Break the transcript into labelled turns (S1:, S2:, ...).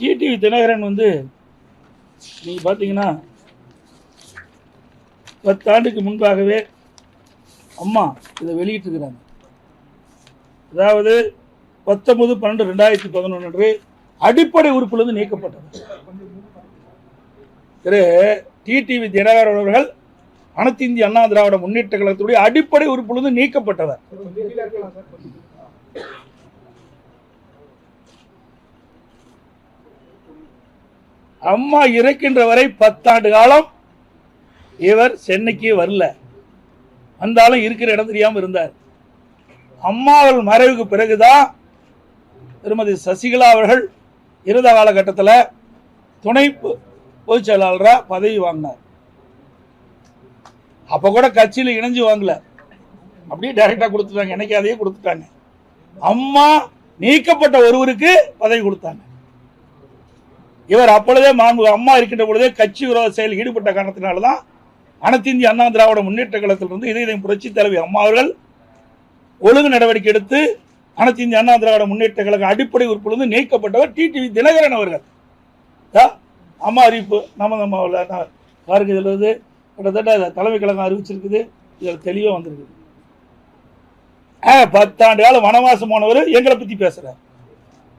S1: TTV Dinakaran வந்து நீங்கள் பார்த்தீங்கன்னா பத்தாண்டுக்கு முன்பாகவே அம்மா இதை வெளியிட்டிருக்கிறாங்க. அதாவது பத்தொன்பது பன்னெண்டு ரெண்டாயிரத்தி பதினொன்று அடிப்படை உறுப்பிலிருந்து நீக்கப்பட்டது. திரு டிடிவி தினகரன் அவர்கள் அனைத்து இந்திய அண்ணா திராவிட முன்னேற்ற கழகத்துடைய அடிப்படை உறுப்பிலிருந்து நீக்கப்பட்டவர். அம்மா இறக்கின்ற வரை பத்தாண்டு காலம் இவர் சென்னைக்கு வரல. வந்தாலும் இருக்கிற இடம் தெரியாமல் இருந்தார். அம்மாவள் மறைவுக்கு பிறகுதான் திருமதி சசிகலா அவர்கள் இருந்த காலகட்டத்தில் துணை பொதுச் செயலாளராக பதவி வாங்கினார். அப்போ கூட கட்சியில் இணைஞ்சு வாங்கல. அப்படியே டைரக்டா கொடுத்துட்டாங்க. எனக்கு அதையே கொடுத்துட்டாங்க. அம்மா நீக்கப்பட்ட ஒருவருக்கு பதவி கொடுத்தாங்க. இவர் அப்பொழுதே மாண்பு அம்மா இருக்கின்ற பொழுதே கட்சி விரோத செயல் ஈடுபட்ட காரணத்தினால்தான் அனைத்து இந்திய அண்ணா திராவிட முன்னேற்ற கழகத்திலிருந்து இதய புரட்சி தலைவி அம்மா அவர்கள் ஒழுங்கு நடவடிக்கை எடுத்து அனைத்து இந்திய அண்ணா திராவிட முன்னேற்ற கழக அடிப்படை உறுப்பிலிருந்து நீக்கப்பட்டவர் டிடிவி தினகரன் அவர்கள். அம்மா அறிவிப்பு. நம்ம நம்ம பாருங்க இதில் வந்து கிட்டத்தட்ட தலைமை கழகம் அறிவிச்சிருக்குது. இதில் தெளிவாக வந்திருக்குது. ஆ, பத்தாண்டு காலம் வனவாசம் போனவர் எங்களை பற்றி பேசுகிறார்